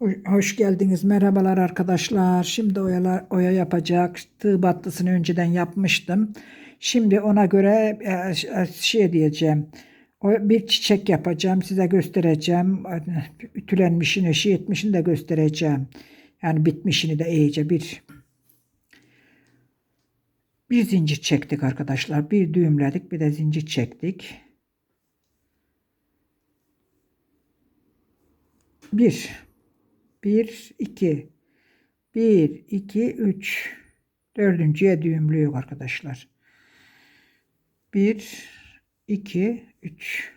Ho- Hoş geldiniz. Merhabalar arkadaşlar. Şimdi oyalar, oya yapacak. Tığ battısını önceden yapmıştım. Şimdi ona göre e, e, şey diyeceğim. Bir çiçek yapacağım. Size göstereceğim. Ütülenmişini, şey etmişini de göstereceğim. Yani bitmişini de iyice bir bir zincir çektik arkadaşlar. Bir düğümledik, bir de zincir çektik. Bir. Bir, iki. Bir, iki, üç. Dördüncüye düğümlüyor arkadaşlar. Bir, iki, üç.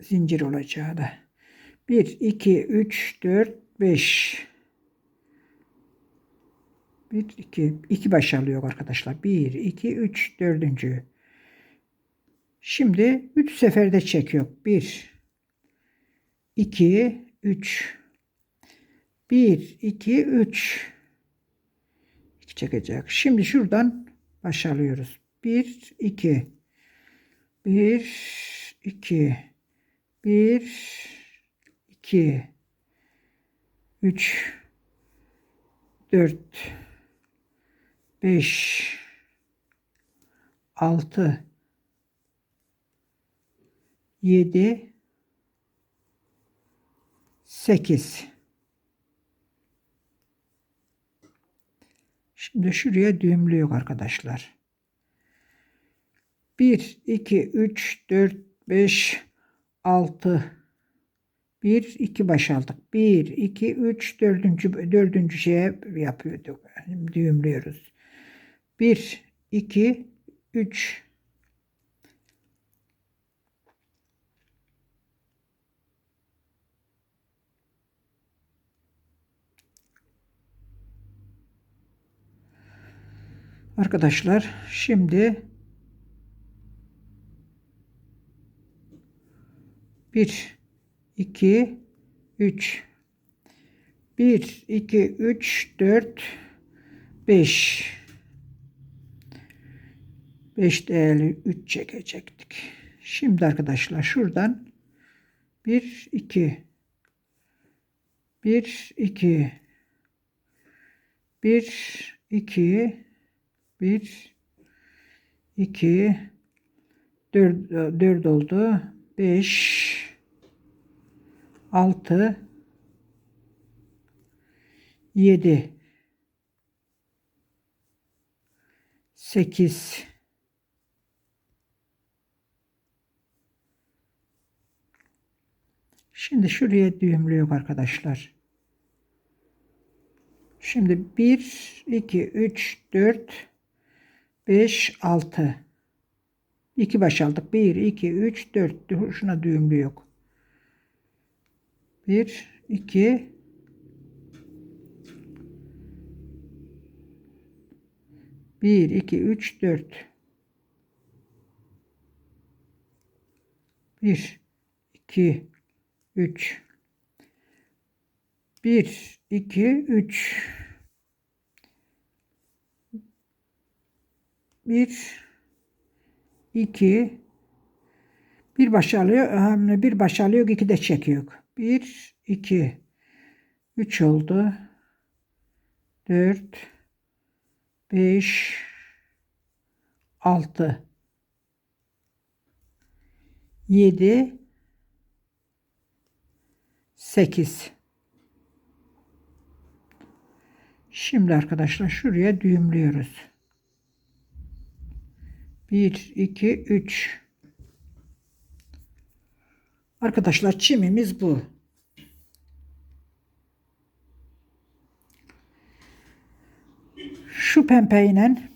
Zincir olacağı da. Bir, iki, üç, dört, beş. Bir, iki. iki baş alıyor arkadaşlar. Bir, iki, üç, dördüncü. Şimdi üç seferde çekiyor. Bir, 2 3 1 2 3 2 çekecek. Şimdi şuradan başlıyoruz. 1 2 1 2 1 2 3 4 5 6 7 8 Şimdi şuraya düğümlüyor arkadaşlar. 1 2 3 4 5 6 1 2 baş aldık. 1 2 3 dördüncü dördüncü şeye yapıyorduk. Düğümlüyoruz. 1 2 3 Arkadaşlar şimdi bir, iki, üç, bir, iki, üç, dört, beş. Beş değerli üç çekecektik. Şimdi arkadaşlar şuradan bir, iki, bir, iki, bir, iki, 1 2 4 4 oldu. 5 6 7 8 Şimdi şuraya düğümlüyor arkadaşlar. Şimdi 1 2 3 4 5, 6. 2 baş aldık. 1, 2, 3, 4. Şuna düğümlü yok. 1, 2, 1, 2, 3, 4. 1, 2, 3. 1, 2, 3. bir iki. Bir baş alıyor bir baş iki de çekiyor bir iki. Üç oldu. Dört. Beş. Altı. Yedi. Sekiz. Şimdi arkadaşlar şuraya düğümlüyoruz. 1, 2, 3. Arkadaşlar çimimiz bu. Şu pempeyle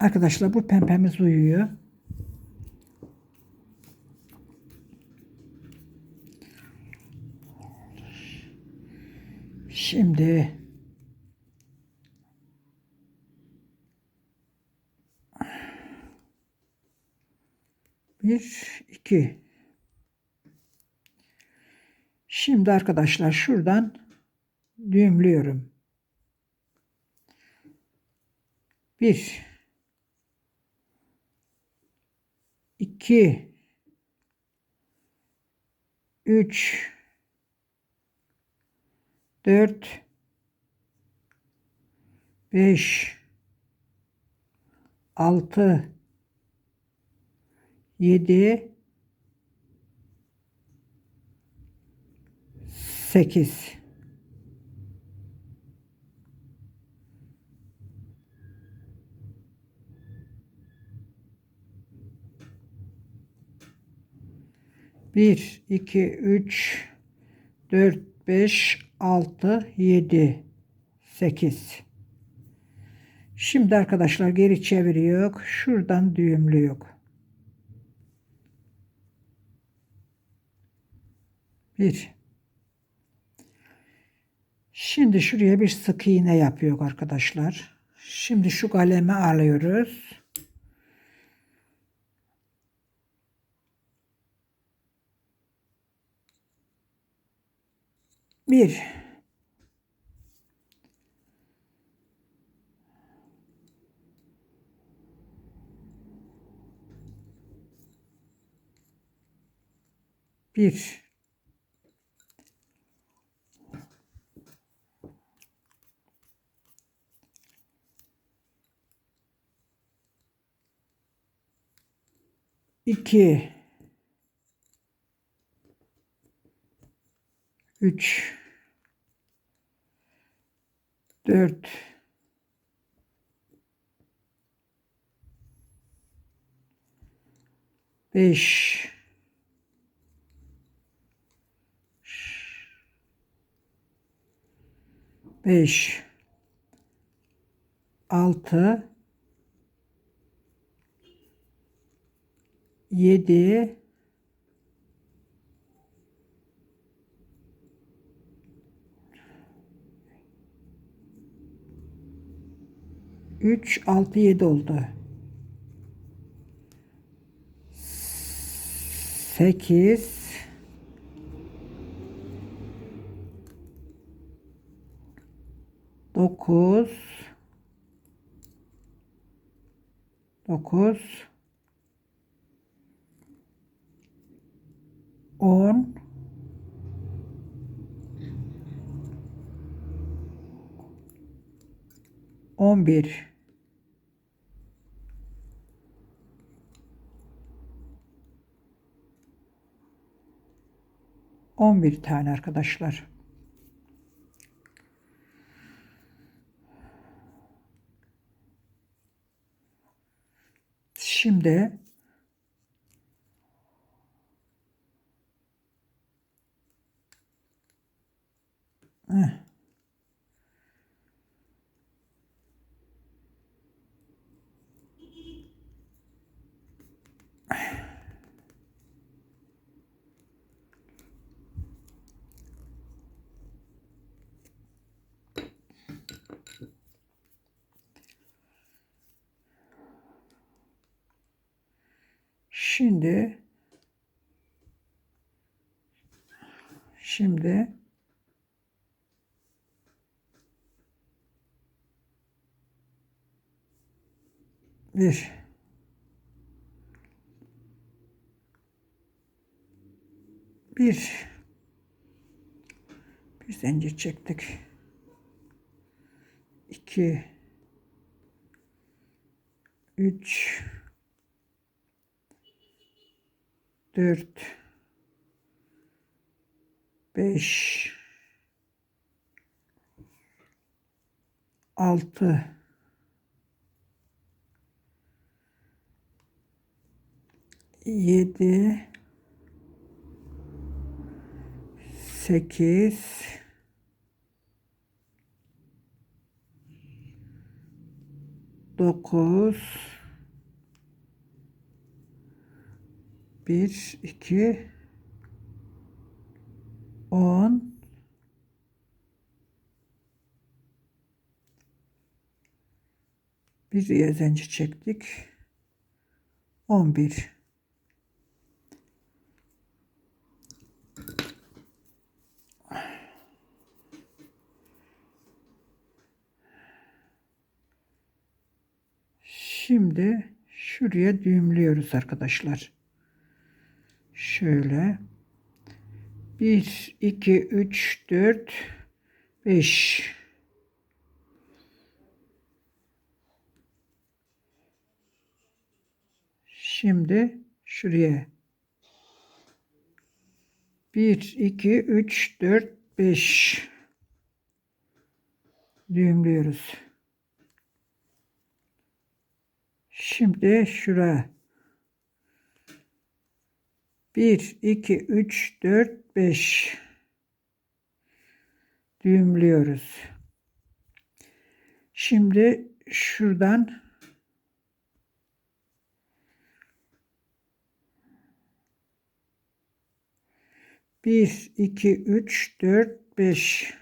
Arkadaşlar bu pempemiz uyuyor. Şimdi Bir, iki. Şimdi arkadaşlar şuradan düğümlüyorum. Bir, 2 3 4 5 6 7 8 1 2 3 4 5 6 7 8 Şimdi arkadaşlar geri çeviriyor. Şuradan düğümlüyor. Bir. Şimdi şuraya bir sık iğne yapıyor arkadaşlar. Şimdi şu kalemi alıyoruz. Bir. Bir. İki. Üç. Dört. Beş. Beş. Altı. Yedi. Üç, altı, yedi oldu. Sekiz. Dokuz. Dokuz. On. On bir. On bir tane arkadaşlar. Şimdi Şimdi şimdi bir. Bir. Bir zincir çektik. iki. Üç. Dört. Beş. Altı 7 8 9 1 2 10 bir zincir çektik. 11 Şimdi şuraya düğümlüyoruz arkadaşlar. Şöyle. 1, 2, 3, 4, 5. Şimdi şuraya. 1, 2, 3, 4, 5. Düğümlüyoruz. Şimdi şuraya. 1, 2, 3, 4, 5. Düğümlüyoruz. Şimdi şuradan bir, iki, üç, dört, beş.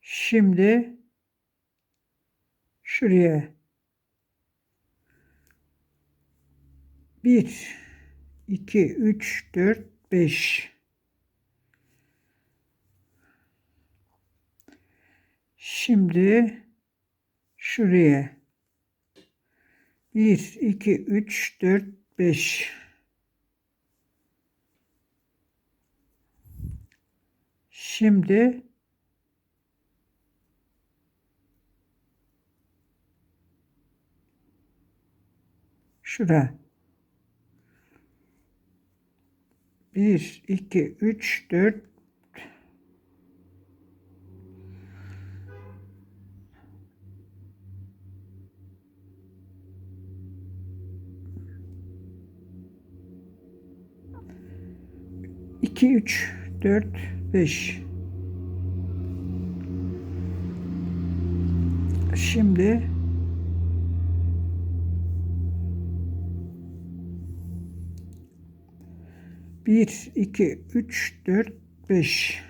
Şimdi şuraya bir, iki, üç, dört, beş. Şimdi şuraya bir, iki, üç, dört, beş. Şimdi şura. Bir, iki, üç, dört. İki, üç, dört, beş. Şimdi bir, iki, üç, dört, beş.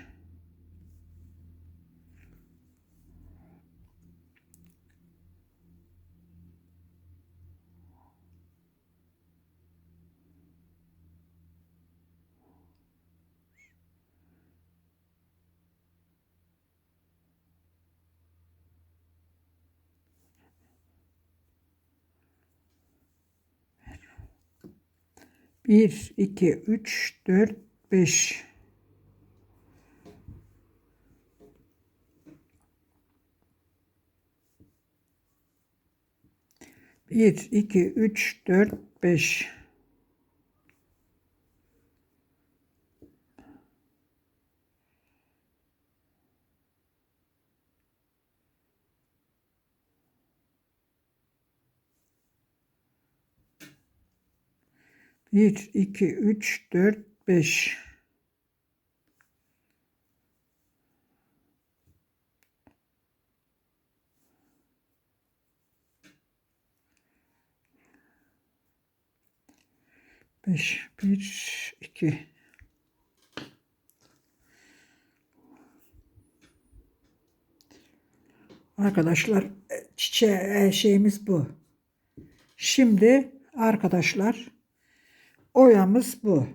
Bir, iki, üç, dört, beş. Bir, iki, üç, dört, beş. Bir, iki, üç, dört, beş. Beş, bir, iki. Arkadaşlar çiçeğe şeyimiz bu. Şimdi arkadaşlar oyamız bu.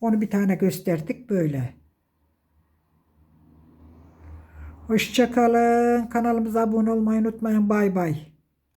Onu bir tane gösterdik böyle. Hoşçakalın. Kanalımıza abone olmayı unutmayın. Bay bay.